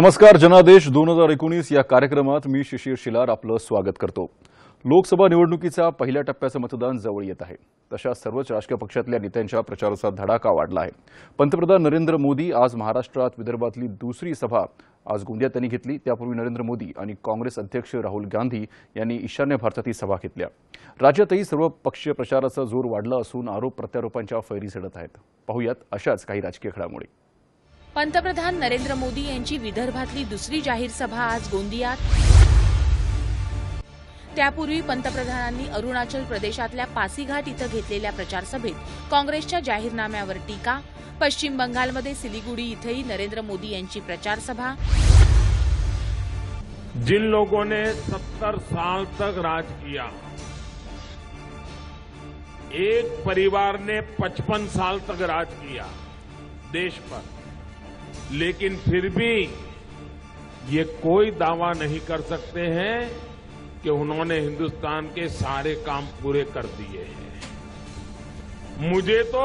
नमस्कार जनादेश. दोन हजार एकोणीस या कार्यक्रमात मी शिशिर शिलार आपलं स्वागत करतो. लोकसभा निवडणुकीचा पहिल्या टप्प्याचं मतदान जवळ येत आहे. तशा सर्वच राजकीय पक्षातल्या नेत्यांच्या प्रचाराचा धडाका वाढला आहे. पंतप्रधान नरेंद्र मोदी आज महाराष्ट्रात विदर्भातली दुसरी सभा आज गोंदियात त्यांनी घेतली. त्यापूर्वी नरेंद्र मोदी आणि काँग्रेस अध्यक्ष राहुल गांधी यांनी ईशान्य भारतातील सभा घेतल्या. राज्यातही सर्व पक्षीय प्रचाराचा जोर वाढला असून आरोप प्रत्यारोपांच्या फैरी झडत आहेत. पाहुयात अशाच काही राजकीय घडामोडी. पंतप्रधान नरेंद्र मोदी यांची विदर्भातली दुसरी जाहीर सभा आज गोंदियात. त्यापूर्वी पंतप्रधानांनी अरुणाचल प्रदेशातल्या पासीघाट इथं घेतलेल्या प्रचारसभेत काँग्रेसच्या जाहीरनाम्यावर टीका. पश्चिम बंगालमध्ये सिलिगुडी इथंही नरेंद्र मोदी यांची प्रचारसभा. जिन लोगों ने सत्तर साल तक राज किया एक परिवार ने पचपन साल तक राज किया देश पर। लेकिन फिर भी ये कोई दावा नहीं कर सकते हैं कि उन्होंने हिंदुस्तान के सारे काम पूरे कर दिए हैं। मुझे तो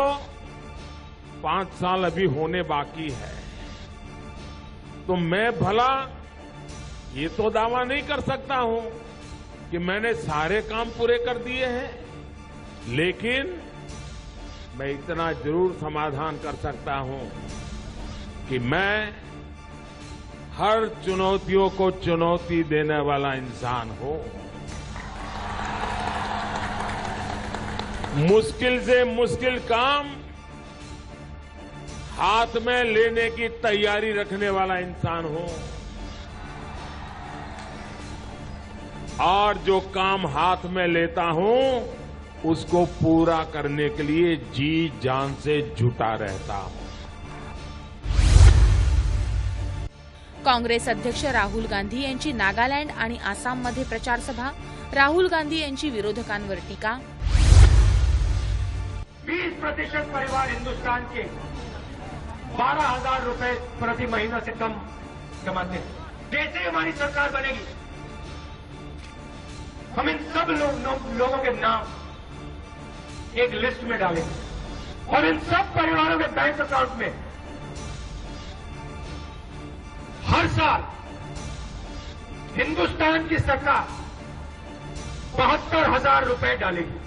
पाँच साल अभी होने बाकी है। तो मैं भला ये तो दावा नहीं कर सकता हूँ कि मैंने सारे काम पूरे कर दिए हैं, लेकिन मैं इतना ज़रूर समाधान कर सकता हूँ। कि मैं हर चुनौतियों को चुनौती देने वाला इंसान हूँ। मुश्किल से मुश्किल काम हाथ में लेने की तैयारी रखने वाला इंसान हो। और जो काम हाथ में लेता हूँ, उसको पूरा करने के लिए जी जान से जुटा रहता हूँ। काँग्रेस अध्यक्ष राहुल गांधी यांची नागालँड आणि आसाममध्ये प्रचारसभा. राहुल गांधी यांची विरोधकांवर टीका. 20 प्रतिशत परिवार हिंदुस्तान के बारह हजार रुपए प्रति महीना से कम कमाते हैं. जैसे हमारी सरकार बनेगी. हम इन सब लो, लो, लोगों के नाम एक लिस्ट में डालेंगे. और इन सब परिवारों के बैंक अकाउंट में हर साल हिंदुस्तान की सरकार बहत्तर हजार रुपए डालेगी।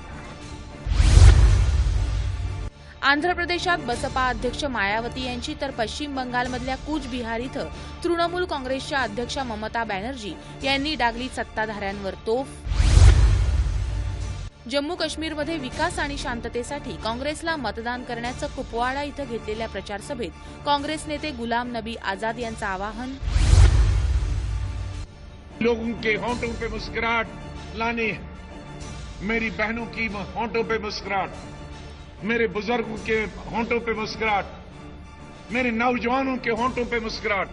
आंध्र प्रदेशात बसपा अध्यक्ष मायावती यांची तर पश्चिम बंगालमधल्या कूचबिहार इथं तृणमूल काँग्रेसच्या अध्यक्षा ममता बॅनर्जी यांनी डागली सत्ताधाऱ्यांवर तोफ जम्मू काश्मीरमध्ये विकास आणि शांततेसाठी काँग्रेसला मतदान करण्याचं कुपवाडा इथं घेतलेल्या प्रचारसभेत काँग्रेस नेते गुलाम नबी यांचं आवाहन. लोगों के होंठों पे मुस्कुराहट लानी मेरी बहनों की होंठों पे मुस्कुराहट, मेरे बुज़ुर्गों के होंठों पे मुस्कुराहट, मेरे नौजवानों के होंठों पे मुस्कुराहट,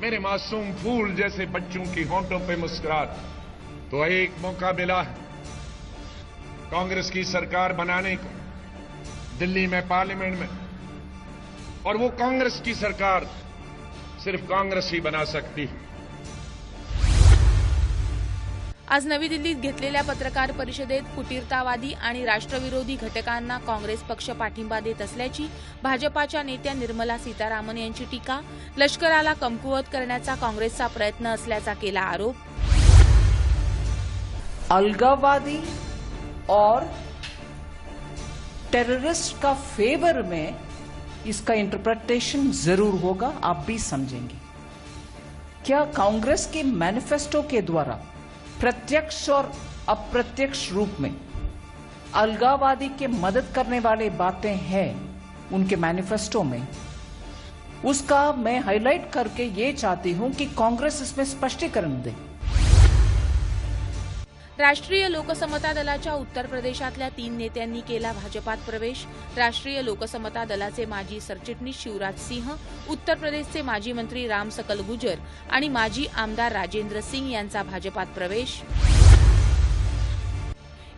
मेरे मासूम फूल जैसे बच्चों की होंठों पे मुस्कुराहट। तो एक मौका मिला है। कांग्रेस की सरकार बनाने का दिल्ली में पार्लियामेंट में। और वो कांग्रेस की सरकार सिर्फ कांग्रेस ही बना सकती है। आज नवी दिल्लीत घेतलेल्या पत्रकार परिषदेत फुटीरतावादी आणि राष्ट्रविरोधी घटकांना काँग्रेस पक्ष पाठिंबा देत असल्याची भाजपाच्या नेत्या निर्मला सीतारामन यांची टीका लष्कराला कमकुवत करण्याचा काँग्रेसचा प्रयत्न असल्याचा केला आरोप. अलगाववादी और टेररिस्ट का फेवर में इसका इंटरप्रिटेशन ज़रूर होगा, आप भी समझेंगे। क्या कांग्रेस के मैनिफेस्टो के द्वारा प्रत्यक्ष और अप्रत्यक्ष रूप में अलगावादी के मदद करने वाले बातें हैं उनके मैनिफेस्टो में? उसका मैं हाईलाइट करके ये चाहती हूँ कि कांग्रेस इसमें स्पष्टीकरण दे। राष्ट्रीय लोकसमता दलाच्या उत्तर प्रदेशातल्या तीन नेत्यांनी केला भाजपात प्रवेश. राष्ट्रीय लोकसमता दलाचे माजी सरचिटणीस शिवराज सिंह उत्तर प्रदेशचे माजी मंत्री राम सकल गुजर आणि माजी आमदार राजेंद्र सिंग यांचा भाजपात प्रवेश.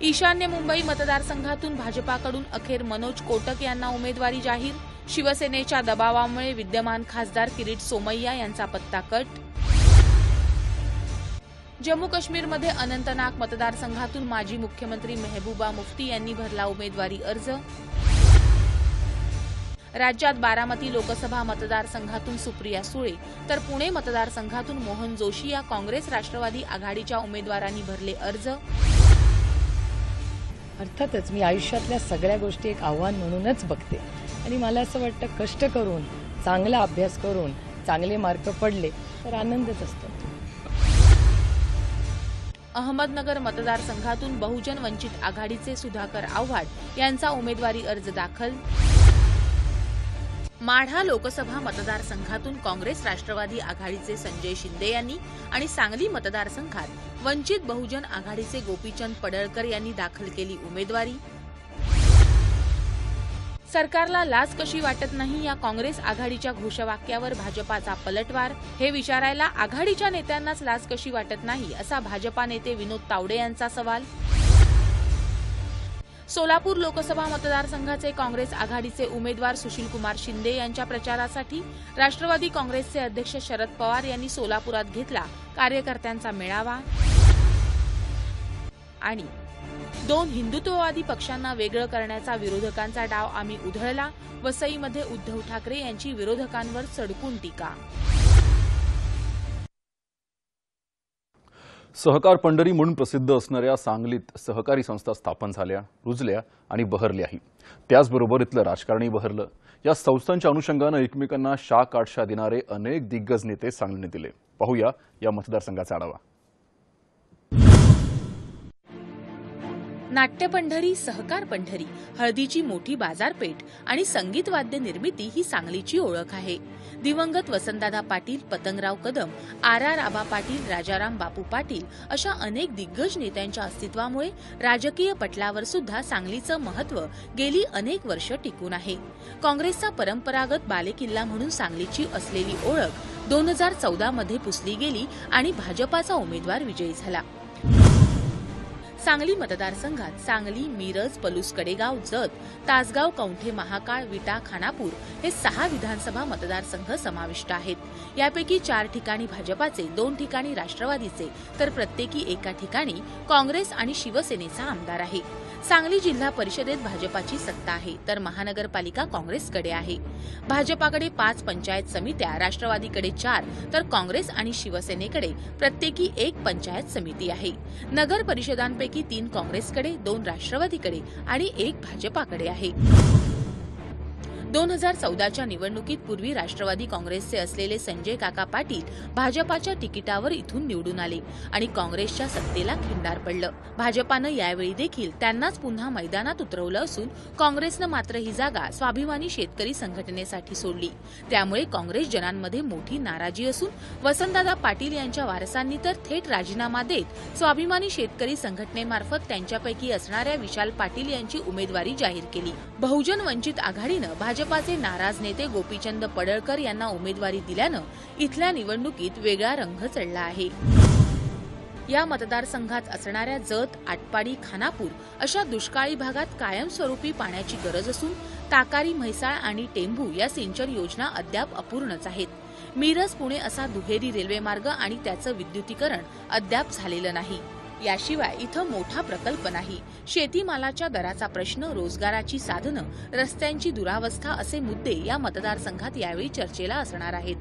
ईशान्य मुंबई मतदारसंघातून भाजपाकडून अखेर मनोज कोटक यांना उमेदवारी जाहीर. शिवसेनेच्या दबावामुळे विद्यमान खासदार किरीट सोमय्या यांचा पत्ता कट जम्मू काश्मीरमध्ये अनंतनाग मतदारसंघातून माजी मुख्यमंत्री मेहबूबा मुफ्ती यांनी भरला उमेदवारी अर्ज. राज्यात बारामती लोकसभा मतदारसंघातून सुप्रिया सुळे तर पुणे मतदारसंघातून मोहन जोशी या काँग्रेस राष्ट्रवादी आघाडीच्या उमेदवारांनी भरले अर्ज. अर्थातच मी आयुष्यातल्या सगळ्या गोष्टी एक आव्हान म्हणूनच बघते. आणि मला असं वाटतं कष्ट करून चांगला अभ्यास करून चांगले मार्क पडले तर आनंदच असतो. अहमदनगर मतदारसंघातून बहुजन वंचित आघाडीचे सुधाकर आव्हाड यांचा उमेदवारी अर्ज दाखल. माढा लोकसभा मतदारसंघातून काँग्रेस राष्ट्रवादी आघाडीचे संजय शिंदे यांनी आणि सांगली मतदारसंघात वंचित बहुजन आघाडीचे गोपीचंद पडळकर यांनी दाखल केली उमेदवारी. सरकारला लाच कशी वाटत नाही या काँग्रेस आघाडीच्या घोषवाक्यावर भाजपाचा पलटवार? हे विचारायला आघाडीच्या नेत्यांनाच लाच कशी वाटत नाही असा भाजपा नेते विनोद तावडे यांचा सवाल? सोलापूर लोकसभा मतदारसंघाचे काँग्रेस आघाडीचे उमेदवार सुशीलकुमार शिंदे यांच्या प्रचारासाठी राष्ट्रवादी काँग्रेसचे अध्यक्ष शरद पवार यांनी सोलापुरात घेतला. कार्यकर्त्यांचा मेळावा आणि दोन हिंदुत्ववादी पक्षांना वेगळं करण्याचा विरोधकांचा डाव आम्ही उधळला वसईमध्ये उद्धव ठाकरे यांची विरोधकांवर सडकून टीका. सहकार पंढरी म्हणून प्रसिद्ध असणाऱ्या सांगलीत सहकारी संस्था स्थापन झाल्या रुजल्या आणि बहरल्याही. त्याचबरोबर इथलं राजकारणही बहरलं. या संस्थांच्या अनुषंगानं एकमेकांना शाख आठशा देणारे अनेक दिग्गज नेते सांगलीने दिले. पाहूया या मतदारसंघाचा आढावा. नाट्य पंढरी सहकार पंढरी हळदीची मोठी बाजारपेठ आणि संगीत वाद्य निर्मिती ही सांगलीची ओळख आहे. दिवंगत वसंतदादा पाटील पतंगराव कदम आर आर आबा पाटील राजाराम बापू पाटील अशा अनेक दिग्गज नेत्यांच्या अस्तित्वामुळे राजकीय पटलावर सुद्धा सांगलीचं महत्त्व गेली अनेक वर्ष टिकून आहे. काँग्रेसचा परंपरागत बालेकिल्ला म्हणून सांगलीची असलेली ओळख दोन हजार चौदा मध्ये पुसली गेली आणि भाजपाचा उमेदवार विजयी झाला. सांगली मतदारसंघात सांगली मिरज पलूस कडेगाव जत तासगाव कौंठे महाकाळ विटा खानापूर हे सहा विधानसभा मतदारसंघ समाविष्ट आहेत. यापैकी चार ठिकाणी भाजपाचे दोन ठिकाणी राष्ट्रवादीचे तर प्रत्येकी एका ठिकाणी काँग्रेस आणि शिवसेनेचा आमदार आहे. सांगली जिल्हा परिषदेत भाजपाची सत्ता आहे. तर महानगरपालिका काँग्रेसकडे आहे. भाजपाकडे पाच पंचायत समित्या राष्ट्रवादीकडे चार तर काँग्रेस आणि शिवसेनेकडे प्रत्येकी एक पंचायत समिती आहे. नगर परिषदांपैकी तीन काँग्रेसकडे दोन राष्ट्रवादीकडे आणि एक भाजपाकडे आहे. दोन हजार चौदाच्या निवडणुकीत पूर्वी राष्ट्रवादी काँग्रेसचे असलेले संजय काका पाटील भाजपाच्या तिकिटावर इथून निवडून आले आणि काँग्रेसच्या सत्तेला खिंडार पडलं. भाजपानं यावेळी देखील त्यांनाच पुन्हा मैदानात उतरवलं असून काँग्रेसनं मात्र ही जागा स्वाभिमानी शेतकरी संघटनेसाठी सोडली. त्यामुळे काँग्रेस जनांमध्ये मोठी नाराजी असून वसंतदादा पाटील यांच्या वारसांनी तर थेट राजीनामा देत स्वाभिमानी शेतकरी संघटनेमार्फत त्यांच्यापैकी असणाऱ्या विशाल पाटील यांची उमेदवारी जाहीर केली. बहुजन वंचित आघाडीनं भाजपाचे नाराज नेते गोपीचंद पडळकर यांना उमेदवारी दिल्यानं इथल्या निवडणुकीत वेगळा रंग चढला आहे. या मतदारसंघात असणाऱ्या जत आटपाडी खानापूर अशा दुष्काळी भागात कायमस्वरूपी पाण्याची गरज असून ताकारी म्हैसाळ आणि टेंभू या सिंचन योजना अद्याप अपूर्णच आहेत. मिरज पुणे असा दुहेरी रेल्वेमार्ग आणि त्याचं विद्युतीकरण अद्याप झालेलं नाही. याशिवाय इथं मोठा प्रकल्प नाही. शेतीमालाच्या दराचा प्रश्न रोजगाराची साधनं रस्त्यांची दुरावस्था असे मुद्दे या मतदारसंघात यावेळी चर्चेला असणार आहेत.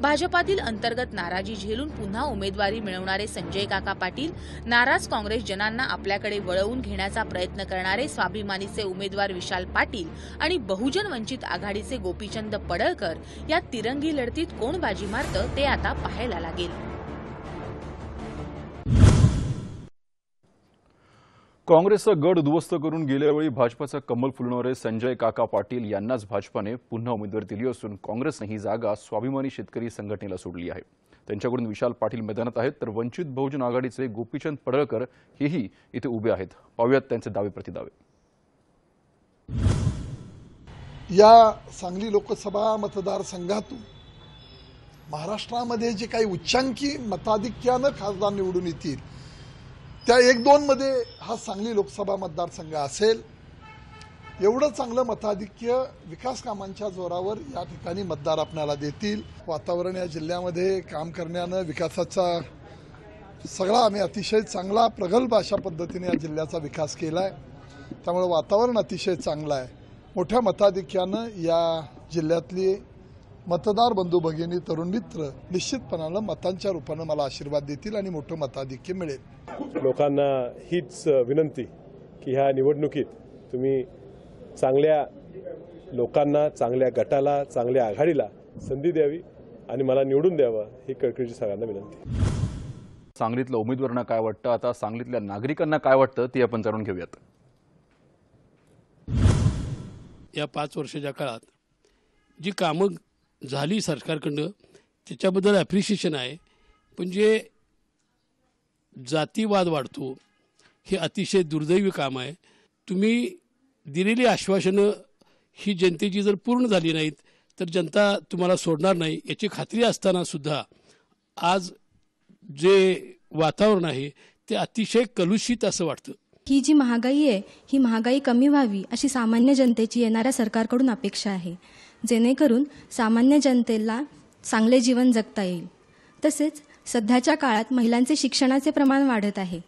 भाजपातील अंतर्गत नाराजी झेलून पुन्हा उमेदवारी मिळवणारे संजय काका पाटील नाराज काँग्रेस जनांना आपल्याकडे वळवून घेण्याचा प्रयत्न करणारे स्वाभिमानीचे उमेदवार विशाल पाटील आणि बहुजन वंचित आघाडीचे गोपीचंद पडळकर या तिरंगी लढतीत कोण बाजी मारतं ते आता पाहायला लागेल. काँग्रेसचा गड उद्ध्वस्त करून गेल्यावेळी भाजपाचा कमल फुलणारे संजय काका पाटील यांनाच भाजपाने पुन्हा उमेदवारी दिली असून काँग्रेसने ही जागा स्वाभिमानी शेतकरी संघटनेला सोडली आहे. त्यांच्याकडून विशाल पाटील मैदानात आहेत तर वंचित बहुजन आघाडीचे गोपीचंद पडळकर हेही इथे उभे आहेत. पाहूयात त्यांचे दावे प्रतिदावे या सांगली लोकसभा मतदारसंघातून महाराष्ट्रामध्ये जे काही उच्चांकी मताधिक्यानं खासदार निवडून येतील त्या एक दोन मध्ये हा सांगली लोकसभा मतदारसंघ असेल एवढं चांगलं मताधिक्य विकास कामांच्या जोरावर या ठिकाणी मतदार आपल्याला देतील. वातावरण या जिल्ह्यामध्ये काम करण्यानं विकासाचा सगळा आम्ही अतिशय चांगला प्रगल्भ अशा पद्धतीने या जिल्ह्याचा विकास केला आहे त्यामुळे वातावरण अतिशय चांगलं आहे. मोठ्या मताधिक्यानं या जिल्ह्यातली मतदार बंधू भगिनी तरुण मित्र निश्चितपणानं मतांच्या रूपानं मला आशीर्वाद देतील आणि मोठं मताधिक्य मिळेल. लोकांना हीच विनंती की ह्या निवडणुकीत तुम्ही चांगल्या लोकांना चांगल्या गटाला चांगल्या आघाडीला संधी द्यावी आणि मला निवडून द्यावं ही कळकळीची सगळ्यांना विनंती. सांगलीतल्या उमेदवारांना काय वाटतं? आता सांगलीतल्या नागरिकांना काय वाटतं ते आपण जाणून घेऊयात. या पाच वर्षाच्या काळात जी कामं झाली सरकारकडनं त्याच्याबद्दल ॲप्रिशिएशन आहे. पण जे जातीवाद वाढतो हे अतिशय दुर्दैवी काम आहे. तुम्ही दिलेली आश्वासनं ही जनतेची जर पूर्ण झाली नाहीत तर जनता तुम्हाला सोडणार नाही. याची खात्री असताना सुद्धा आज जे वातावरण आहे ते अतिशय कलुषित असं वाटतं. ही जी महागाई आहे ही महागाई कमी व्हावी अशी सामान्य जनतेची येणाऱ्या सरकारकडून अपेक्षा आहे. जेणेकरून सामान्य जनतेला चांगले जीवन जगता येईल. तसेच सध्याच्या काळात महिलांचे शिक्षणाचे प्रमाण वाढत आहे.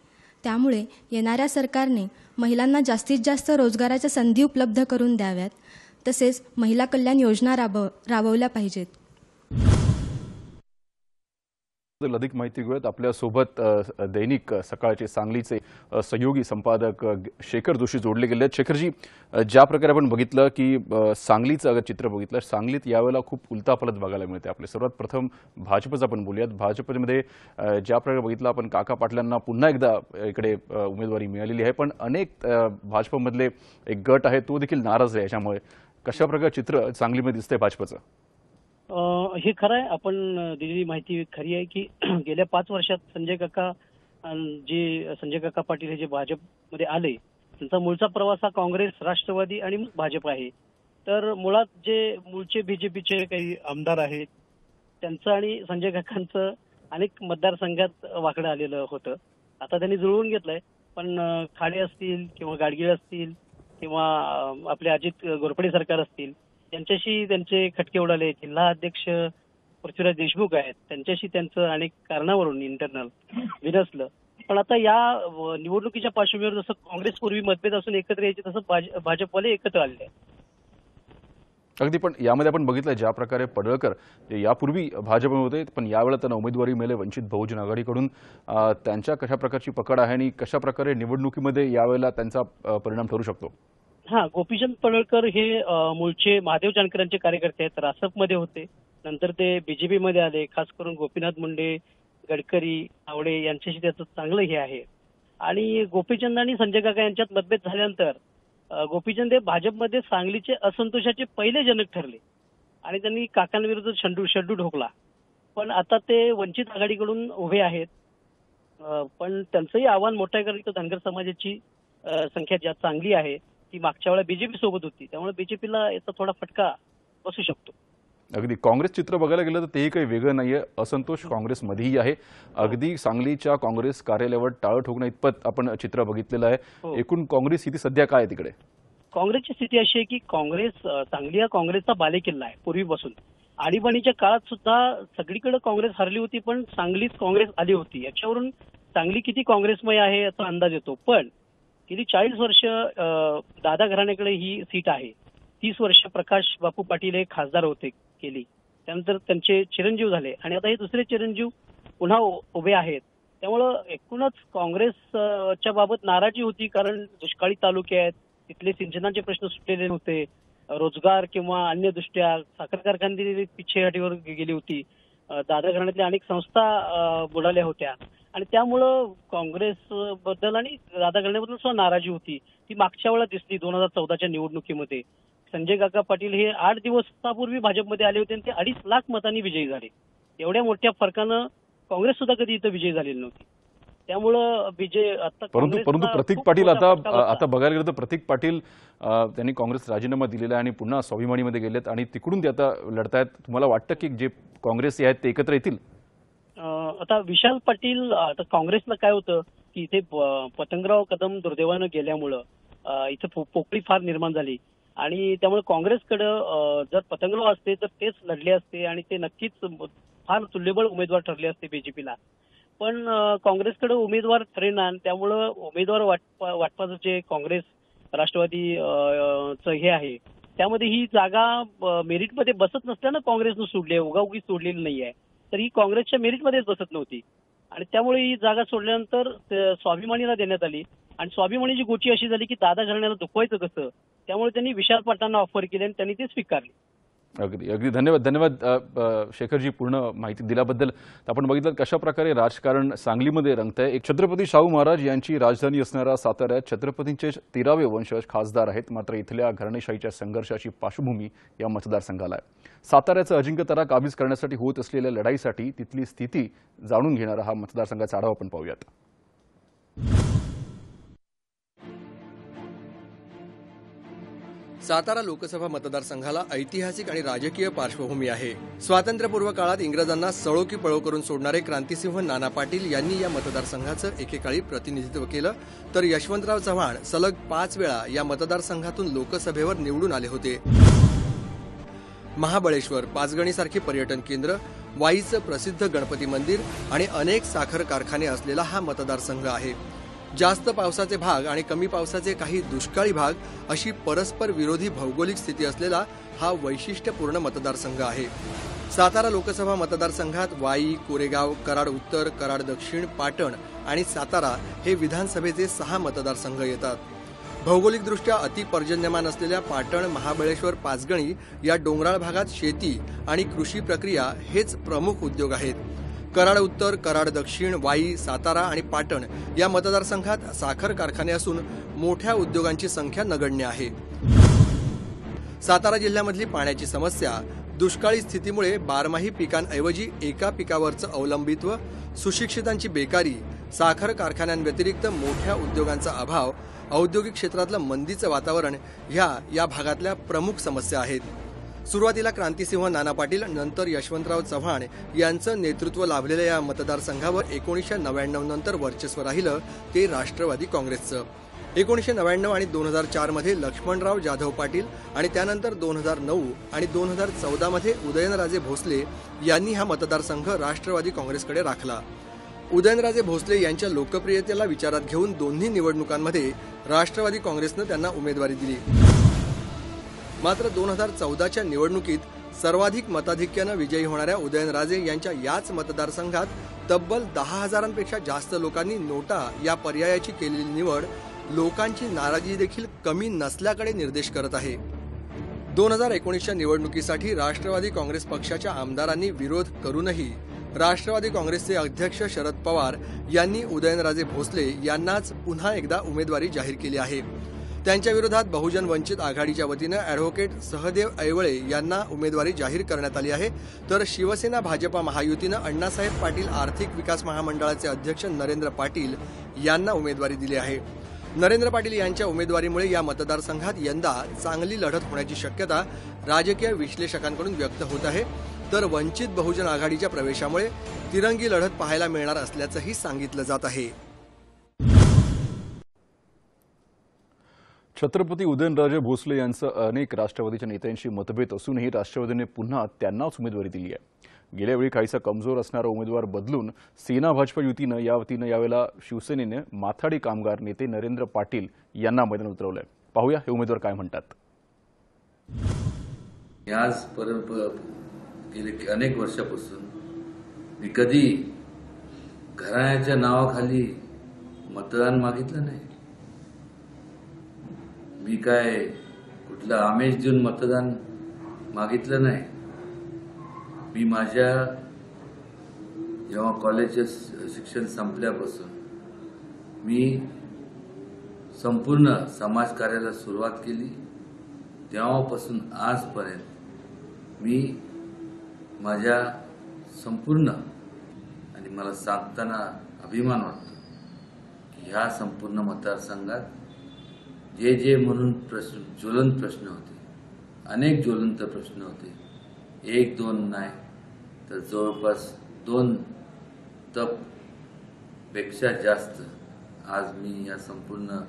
त्यामुळे येणाऱ्या सरकारने महिलांना जास्तीत जास्त रोजगाराच्या संधी उपलब्ध करून द्याव्यात. तसेच महिला कल्याण योजना राबव राबवल्या पाहिजेत. अधिक माहिती घेऊयात. आपल्यासोबत दैनिक सकाळचे सांगलीचे सहयोगी संपादक शेखर जोशी जोडले गेले आहेत. शेखरजी ज्या प्रकारे आपण बघितलं की सांगलीचं अगर चित्र बघितलं सांगलीत यावेळेला खूप उलतापलत बघायला मिळते आपले. सर्वात प्रथम भाजपचं आपण बोलूयात. भाजपमध्ये ज्या प्रकारे बघितलं आपण काका पाटलांना पुन्हा एकदा इकडे उमेदवारी मिळालेली आहे. पण अनेक भाजपमधले एक गट आहे तो देखील नाराज आहे. याच्यामुळे कशा प्रकारे चित्र सांगलीमध्ये दिसतंय भाजपचं? हे खरं आहे आपण दिलेली माहिती खरी आहे की गेल्या पाच वर्षात संजय काका जे संजय काका पाटील हे जे भाजपमध्ये आले त्यांचा मूळचा प्रवास हा काँग्रेस राष्ट्रवादी आणि भाजप आहे. तर मुळात जे मूळचे बीजेपीचे काही आमदार आहेत त्यांचं आणि संजय काकांचं अनेक मतदारसंघात वाकडं आलेलं होतं. आता त्यांनी जुळवून घेतलंय. पण खाडे असतील किंवा गाडगीळ असतील किंवा आपले अजित गोरपडे सरकार असतील त्यांच्याशी त्यांचे खटके उडाले. जिल्हा अध्यक्ष पृथ्वीराज देशमुख आहेत. त्यांच्याशी त्यांचं अनेक कारणावरून इंटरनल विनसलं. पण आता या निवडणुकीच्या पार्श्वभूमीवर जसं काँग्रेस पूर्वी मतभेद असून एकत्र यायचे तसं भाजपवाले एकत्र आले अगदी पण यामध्ये आपण बघितलं ज्या प्रकारे पडळकर जे यापूर्वी भाजपमध्ये होते पण यावेळेला त्यांना उमेदवारी मिळेल वंचित बहुजन आघाडीकडून. त्यांच्या कशा प्रकारची पकड आहे आणि कशा प्रकारे निवडणुकीमध्ये यावेळेला त्यांचा परिणाम ठरू शकतो? हा गोपीचंद पडळकर हे मूळचे महादेव जानकरांचे कार्यकर्ते आहेत. रासपमध्ये होते. नंतर ते बीजेपी मध्ये आले. खास करून गोपीनाथ मुंडे गडकरी आवडे यांच्याशी त्याचं चांगलं हे आहे. आणि गोपीचंद आणि संजय काका यांच्यात मतभेद झाल्यानंतर गोपीचंद हे भाजपमध्ये सांगलीचे असंतोषाचे पहिले जनक ठरले. आणि त्यांनी काकांविरुद्ध शंडू शड्डू ठोकला पण आता ते वंचित आघाडीकडून उभे आहेत. पण त्यांचंही आव्हान मोठं आहे कारण धनगर समाजाची संख्या ज्या चांगली आहे. ती मागच्या वेळेला बीजेपी सोबत होती. त्यामुळे बीजेपीला याचा थोडा फटका बसू शकतो. अगदी. काँग्रेस चित्र बघायला गेलं तर तेही काही वेगळं नाहीये. असंतोष काँग्रेसमध्येही आहे. अगदी सांगलीच्या काँग्रेस कार्यालयावर टाळं ठोकणं इतपत आपण चित्र बघितलेलं आहे. हो. एकूण काँग्रेस स्थिती सध्या काय आहे तिकडे? काँग्रेसची स्थिती अशी आहे की काँग्रेस अ, चांगली हा काँग्रेसचा बालेकिल्ला आहे पूर्वीपासून. आणीबाणीच्या काळात सुद्धा सगळीकडे काँग्रेस हरली होती पण सांगलीत काँग्रेस आली होती. याच्यावरून सांगली किती काँग्रेसमय आहे याचा अंदाज येतो. पण गेली चाळीस वर्ष दादा घराण्याकडे ही सीट आहे. तीस वर्ष प्रकाश बापू पाटील हे खासदार होते केली. त्यानंतर त्यांचे चिरंजीव झाले. आणि आता हे दुसरे चिरंजीव पुन्हा उभे आहेत. त्यामुळं एकूणच काँग्रेसच्या बाबत नाराजी होती कारण दुष्काळी तालुके आहेत. तिथले सिंचनाचे प्रश्न सुटलेले नव्हते रोजगार किंवा अन्य दृष्ट्या साखर कारखानदारी पिछेहाटीवर गेली होती. दादा घराण्यातल्या अनेक संस्था बुडाल्या होत्या. आणि त्यामुळं काँग्रेस बद्दल आणि दादा घराण्याबद्दल सुद्धा नाराजी होती. ती मागच्या वेळा दिसली दोन हजार चौदाच्या निवडणुकीमध्ये. संजय काका पाटील हे आठ दिवसापूर्वी भाजपमध्ये आले होते आणि ते अडीच लाख मतांनी विजयी झाले. एवढ्या मोठ्या फरकानं काँग्रेस सुद्धा कधी इथं विजयी झालेली नव्हती. त्यामुळं विजय आता परंतु परंतु प्रतीक पाटील आता. आता बघायला गेलं तर प्रतीक पाटील त्यांनी काँग्रेस राजीनामा दिलेला आहे आणि पुन्हा स्वाभिमानीमध्ये गेलेत आणि तिकडून ते आता लढतायत. तुम्हाला वाटतं की जे काँग्रेसी आहेत ते एकत्र येतील? आता विशाल पाटील आता काँग्रेसला काय होतं की इथे प- पतंगराव कदम दुर्दैवानं गेल्यामुळं इथं इथे पोकळी फार निर्माण झाली. आणि त्यामुळे काँग्रेसकडं जर पतंगराव असते तर तेच लढले असते आणि ते नक्कीच फार तुल्यबळ उमेदवार ठरले असते बीजेपीला पण काँग्रेसकडे उमेदवार ठरेना त्यामुळं उमेदवार वाटपा वाटपाचं जे काँग्रेस राष्ट्रवादी चं हे आहे त्यामध्ये ही जागा मेरिटमध्ये बसत नसल्यानं काँग्रेसनं सोडली आहे उगाउगी सोडलेली नाही आहे तर ही काँग्रेसच्या मेरिटमध्येच बसत नव्हती. आणि त्यामुळे ही जागा सोडल्यानंतर स्वाभिमानीला देण्यात आली. आणि स्वाभिमानीची गोची अशी झाली की दादा घराण्याला दुखवायचं कसं त्यामुळे त्यांनी विशाल पाटलांना ऑफर केली आणि त्यांनी ती स्वीकारली. अगदी अगदी. धन्यवाद धन्यवाद शेखरजी पूर्ण माहिती दिल्याबद्दल. आपण बघितलं कशा प्रकारे राजकारण सांगलीमध्ये रंगतंय. एक छत्रपती शाहू महाराज यांची राजधानी असणाऱ्या साताऱ्यात छत्रपतींचे तेरावे वंशज खासदार आहेत. मात्र इथल्या घराणेशाहीच्या संघर्षाची पार्श्वभूमी या मतदारसंघाला आहे. साताऱ्याचं अजिंक्यतारा काबीज करण्यासाठी होत असलेल्या लढाईसाठी तिथली स्थिती जाणून घेणारा हा मतदारसंघाचा आढावा आपण पाहूयात. सातारा लोकसभा मतदारसंघाला ऐतिहासिक आणि राजकीय पार्श्वभूमी आहे. स्वातंत्र्यपूर्व काळात इंग्रजांना सळो की पळो करून सोडणारे क्रांतिसिंह नाना पाटील यांनी या मतदारसंघाचं एकेकाळी प्रतिनिधित्व केलं. तर यशवंतराव चव्हाण सलग पाच वेळा या मतदारसंघातून लोकसभेवर निवडून आले होते. महाबळेश्वर पाचगणीसारखी पर्यटन केंद्र वाईचं प्रसिद्ध गणपती मंदिर आणि अनेक साखर कारखाने असलेला हा मतदारसंघ आहे. जास्त पावसाचे भाग आणि कमी पावसाचे काही दुष्काळी भाग अशी परस्पर विरोधी भौगोलिक स्थिती असलेला हा वैशिष्ट्यपूर्ण मतदारसंघ आहे. सातारा लोकसभा मतदारसंघात वाई कोरेगाव कराड उत्तर कराड दक्षिण पाटण आणि सातारा हे विधानसभेचे सहा मतदारसंघ येतात. भौगोलिकदृष्ट्या अतिपर्जन्यमान असलेल्या पाटण महाबळेश्वर पाचगणी या डोंगराळ भागात शेती आणि कृषी प्रक्रिया हेच प्रमुख उद्योग आहेत. कराड उत्तर कराड दक्षिण वाई सातारा आणि पाटण या मतदारसंघात साखर कारखाने असून मोठ्या उद्योगांची संख्या नगण्य आहे. सातारा जिल्ह्यामधली पाण्याची समस्या दुष्काळी स्थितीमुळे बारमाही पिकांऐवजी एका पिकावरचं अवलंबित्व सुशिक्षितांची बेकारी साखर कारखान्यांव्यतिरिक्त मोठ्या उद्योगांचा अभाव औद्योगिक क्षेत्रातलं मंदीचं वातावरण ह्या या भागातल्या प्रमुख समस्या आहेत. सुरुवातीला क्रांतिसिंह नाना पाटील नंतर यशवंतराव चव्हाण यांचं नेतृत्व लाभलेल्या या मतदारसंघावर एकोणीसशे नव्याण्णव नंतर वर्चस्व राहिलं ते राष्ट्रवादी काँग्रेसचं. एकोणीसशे नव्याण्णव आणि दोन हजार चारमध्ये लक्ष्मणराव जाधव पाटील आणि त्यानंतर दोन हजार नऊ आणि दोन हजार चौदामध्ये उदयनराजे भोसले यांनी हा मतदारसंघ राष्ट्रवादी काँग्रेसकडे राखला. उदयनराजे भोसले यांच्या लोकप्रियतेला विचारात घेऊन दोन्ही निवडणुकांमध्ये राष्ट्रवादी काँग्रेसनं त्यांना उमेदवारी दिली. मात्र दोन हजार चौदाच्या निवडणुकीत सर्वाधिक मताधिक्यानं विजयी होणाऱ्या उदयनराजे यांच्या याच मतदारसंघात तब्बल दहा हजारांपेक्षा जास्त लोकांनी नोटा या पर्यायाची केलेली निवड लोकांची नाराजी देखील कमी नसल्याकडे निर्देश करत आहे. दोन हजार एकोणीसच्या निवडणुकीसाठी राष्ट्रवादी काँग्रेस पक्षाच्या आमदारांनी विरोध करूनही राष्ट्रवादी काँग्रेसचे अध्यक्ष शरद पवार यांनी उदयनराजे भोसले यांनाच पुन्हा एकदा उमेदवारी जाहीर केली आहे. त्यांच्या विरोधात बहुजन वंचित आघाडीच्या वतीनं अॅडव्होकेट सहदेव ऐवळे यांना उमेदवारी जाहीर करण्यात आली आहे. तर शिवसेना भाजपा महायुतीनं अण्णासाहेब पाटील आर्थिक विकास महामंडळाचे अध्यक्ष नरेंद्र पाटील यांना उमेदवारी दिली आहे. नरेंद्र पाटील यांच्या उमेदवारीमुळे या मतदारसंघात यंदा चांगली लढत होण्याची शक्यता राजकीय विश्लेषकांकडून व्यक्त होत आहे. तर वंचित बहुजन आघाडीच्या प्रवेशामुळे तिरंगी लढत पाहायला मिळणार असल्याचंही सांगितलं जात आहे. छत्रपती उदयनराजे भोसले यांचं अनेक राष्ट्रवादीच्या नेत्यांशी मतभेद असूनही राष्ट्रवादीने पुन्हा त्यांनाच उमेदवारी दिली आहे. गेल्यावेळी काहीसा कमजोर असणारा उमेदवार बदलून सेना भाजपा युतीनं या वतीनं यावेळेला शिवसेनेने माथाडी कामगार नेते नरेंद्र पाटील यांना मैदान उतरवलंय. पाहूया हे उमेदवार काय म्हणतात. आज गेले अनेक वर्षापासून मी कधी घराण्याच्या नावाखाली मतदान मागितलं नाही. मी काय कुठलं आमेश देऊन मतदान मागितलं नाही? मी माझ्या जेव्हा कॉलेजचे शिक्षण संपल्यापासून मी संपूर्ण समाजकार्याला सुरुवात केली. तेव्हापासून आजपर्यंत मी माझ्या संपूर्ण आणि मला सांगताना अभिमान वाटतो की ह्या संपूर्ण मतदारसंघात जे जे म्हणून प्रश्न ज्वलंत प्रश्न होते. अनेक ज्वलंत प्रश्न होते. एक दोन नाही तर जवळपास दोन तपपेक्षा जास्त आज मी या संपूर्ण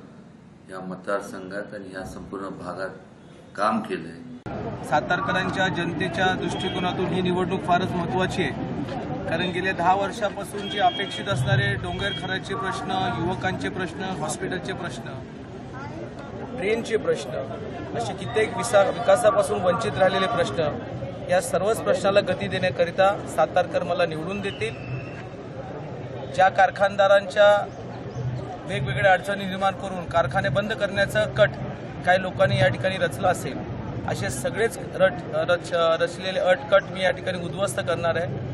या मतदारसंघात आणि या संपूर्ण भागात काम केलं आहे सातारकरांच्या जनतेच्या दृष्टिकोनातून ही निवडणूक फारच महत्वाची आहे. कारण गेल्या दहा वर्षापासून जे अपेक्षित असणारे डोंगरखराचे प्रश्न युवकांचे प्रश्न हॉस्पिटलचे प्रश्न ड्रेनचे प्रश्न असे कित्येक विसा विकासापासून वंचित राहिलेले प्रश्न या सर्वच प्रश्नाला गती देण्याकरिता सातारकर मला निवडून देतील. ज्या कारखानदारांच्या वेगवेगळ्या अडचणी निर्माण करून कारखाने बंद करण्याचा कट काही लोकांनी या ठिकाणी रचला असेल असे सगळेच रट रच रचलेले अटकट मी या ठिकाणी उद्ध्वस्त करणार आहे.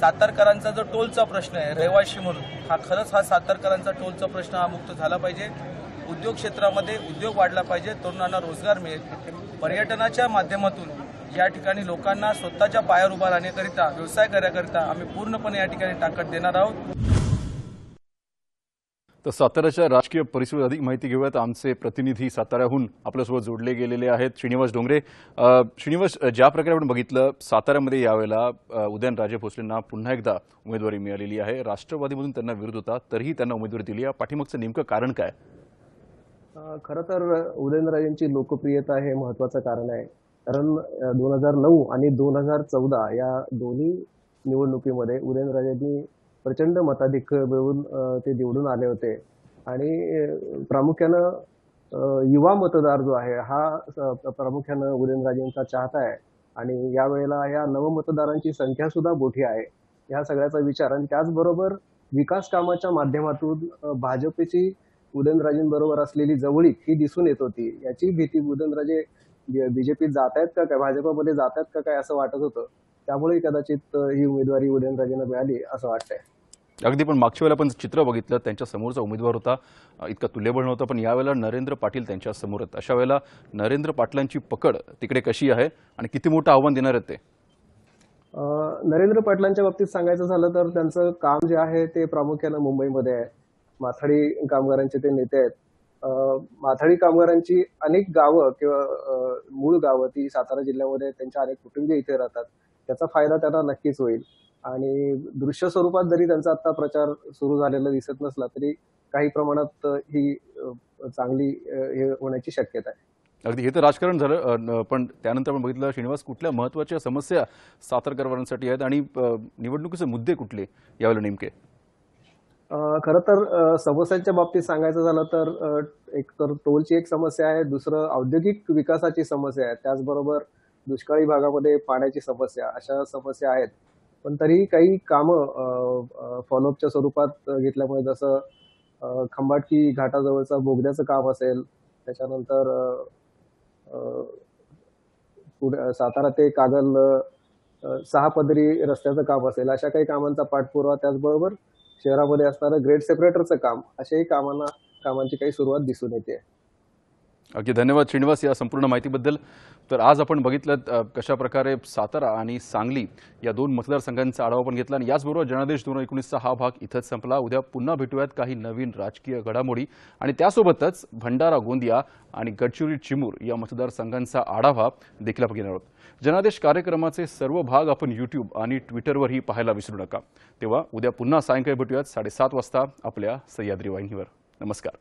सातारकरांचा जो टोलचा प्रश्न आहे रहिवाशी म्हणून हा खरंच हा सातारकरांचा टोलचा प्रश्न हा मुक्त झाला पाहिजे. उद्योग क्षेत्रामध्ये उद्योग वाढला पाहिजे तरुणांना रोजगार मिळेल. पर्यटनाच्या माध्यमातून या ठिकाणी लोकांना स्वतःच्या पायावर उभा राहण्याकरिता व्यवसाय करण्याकरिता आम्ही पूर्णपणे या ठिकाणी ताकद देणार आहोत. तर साताऱ्याच्या राजकीय परिस्थितीवर अधिक माहिती घेऊयात. आमचे प्रतिनिधी साताऱ्याहून आपल्यासोबत जोडले गेलेले आहेत श्रीनिवास डोंगरे. श्रीनिवास ज्या प्रकारे आपण बघितलं साताऱ्यामध्ये यावेळेला उदयनराजे भोसलेंना पुन्हा एकदा उमेदवारी मिळालेली आहे. राष्ट्रवादीमधून त्यांना विरोध होता तरीही त्यांना उमेदवारी दिली या पाठीमागचं नेमकं कारण काय? खरं तर उदयनराजेंची लोकप्रियता हे महत्वाचं कारण आहे. कारण दोन हजार नऊ आणि दोन हजार चौदा या दोन्ही निवडणुकीमध्ये उदयनराजेंनी प्रचंड मताधिक मिळवून ते निवडून आले होते. आणि प्रामुख्यानं युवा मतदार जो आहे हा प्रामुख्यानं उदयनराजेंचा चाहता आहे. आणि यावेळेला या नवमतदारांची संख्या सुद्धा मोठी आहे. या सगळ्याचा विचार आणि त्याचबरोबर विकास कामाच्या माध्यमातून भाजपची उदयनराजेंबरोबर असलेली जवळीक ही दिसून येत होती. याची भीती उदयनराजे बीजेपीत जात आहेत का काय? भाजपमध्ये जात आहेत का काय असं वाटत होतं. त्यामुळे कदाचित ही उमेदवारी उदयनराजेंना मिळाली असं वाटतंय. अगदी पण मागच्या वेळेला पण चित्र बघितलं. त्यांच्या समोरचा उमेदवार होता. इतका तुल्यबळ नव्हता पण यावेळेला नरेंद्र पाटील त्यांच्यासमोर आहेत. अशा वेळेला नरेंद्र पाटलांची पकड तिकडे कशी आहे आणि किती मोठं आव्हान देणार आहेत ते? नरेंद्र पाटलांच्या बाबतीत सांगायचं झालं तर त्यांचं काम जे आहे ते प्रामुख्यानं मुंबईमध्ये आहे. माथाडी कामगारांचे ते नेते आहेत. माथाडी कामगारांची अनेक गावं किंवा मूळ गावं ती सातारा जिल्ह्यामध्ये त्यांच्या अनेक कुटुंबीय इथे राहतात. त्याचा फायदा त्यांना नक्कीच होईल. आणि दृश्य स्वरूपात जरी त्यांचा आता प्रचार सुरू झालेला दिसत नसला तरी काही प्रमाणात ही चांगली हे होण्याची शक्यता आहे. अगदी. हे तर राजकारण झालं पण त्यानंतर आपण बघितलं श्रीनिवास कुठल्या महत्त्वाच्या समस्या सातारकरांसाठी आहेत आणि निवडणुकीचे मुद्दे कुठले यावेळेला नेमके? खरं तर समस्यांच्या बाबतीत सांगायचं झालं तर एक तर टोलची एक समस्या आहे दुसरं औद्योगिक विकासाची समस्या आहे. त्याचबरोबर दुष्काळी भागामध्ये पाण्याची समस्या अशा समस्या आहेत. पण तरीही काही कामं फॉलोअपच्या स्वरूपात घेतल्यामुळे जसं खंबाटकी घाटाजवळचा बोगद्याचं काम असेल त्याच्यानंतर पुढे सातारा ते कागल सहा पदरी रस्त्याचं काम असेल अशा काही कामांचा पाठपुरावा त्याचबरोबर शहरामध्ये असणारं ग्रेड सेपरेटरचं काम अशाही कामांना कामांची काही सुरुवात दिसून येते. अगदी धन्यवाद श्रीनिवास या संपूर्ण माहितीबद्दल. तर आज आपण बघितलं कशा प्रकारे सातारा आणि सांगली या दोन मतदारसंघांचा आढावा पण घेतला आणि याचबरोबर जनादेश दोन एकोणीसचा हा भाग इथंच संपला. उद्या पुन्हा भेटूयात काही नवीन राजकीय घडामोडी आणि त्यासोबतच भंडारा गोंदिया आणि गडचिरोली चिमूर या मतदारसंघांचा आढावा देखील आपण घेणार आहोत. जनादेश कार्यक्रमाचे सर्व भाग आपण यूट्यूब आणि ट्विटरवरही पाहायला विसरू नका. तेव्हा उद्या पुन्हा सायंकाळी भेटूयात साडेसात वाजता आपल्या सह्याद्री वाहिनीवर. नमस्कार.